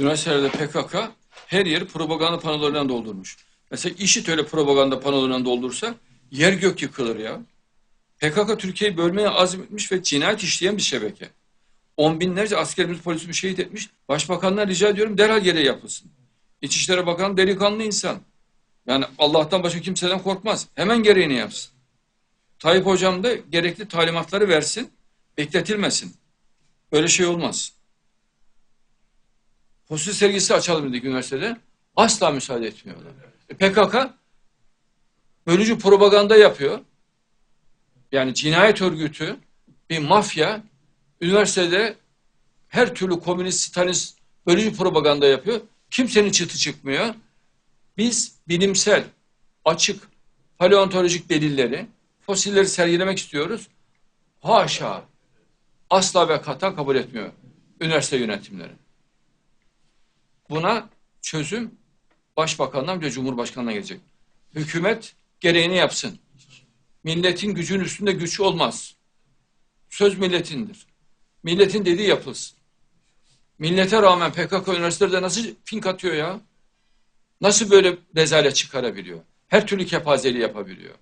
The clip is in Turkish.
üniversitelerde PKK her yeri propaganda panolarından doldurmuş. Mesela IŞİD öyle propaganda panolarından doldursa yer gök yıkılır ya. PKK Türkiye'yi bölmeye azmetmiş ve cinayet işleyen bir şebeke. On binlerce askerimiz polisimiz şehit etmiş. Başbakanlar rica ediyorum derhal gereği yapılsın. İçişleri Bakanı delikanlı insan. Yani Allah'tan başka kimseden korkmaz. Hemen gereğini yapsın. Tayyip Hocam da gerekli talimatları versin. Bekletilmesin. Böyle şey olmaz. Fosil sergisi açalım dedik üniversitede. Asla müsaade etmiyorlar. E, PKK bölücü propaganda yapıyor. Yani cinayet örgütü, bir mafya üniversitede her türlü komünist, stalinist bölücü propaganda yapıyor. Kimsenin çıtı çıkmıyor. Biz bilimsel, açık, paleontolojik delilleri, fosilleri sergilemek istiyoruz. Haşa, asla ve kata kabul etmiyor üniversite yönetimleri. Buna çözüm başbakandan ve cumhurbaşkanına gelecek. Hükümet gereğini yapsın. Milletin gücün üstünde güç olmaz. Söz milletindir. Milletin dediği yapılsın. Millete rağmen PKK üniversitelerde nasıl fink atıyor ya? Nasıl böyle rezalet çıkarabiliyor? Her türlü kepazeliği yapabiliyor.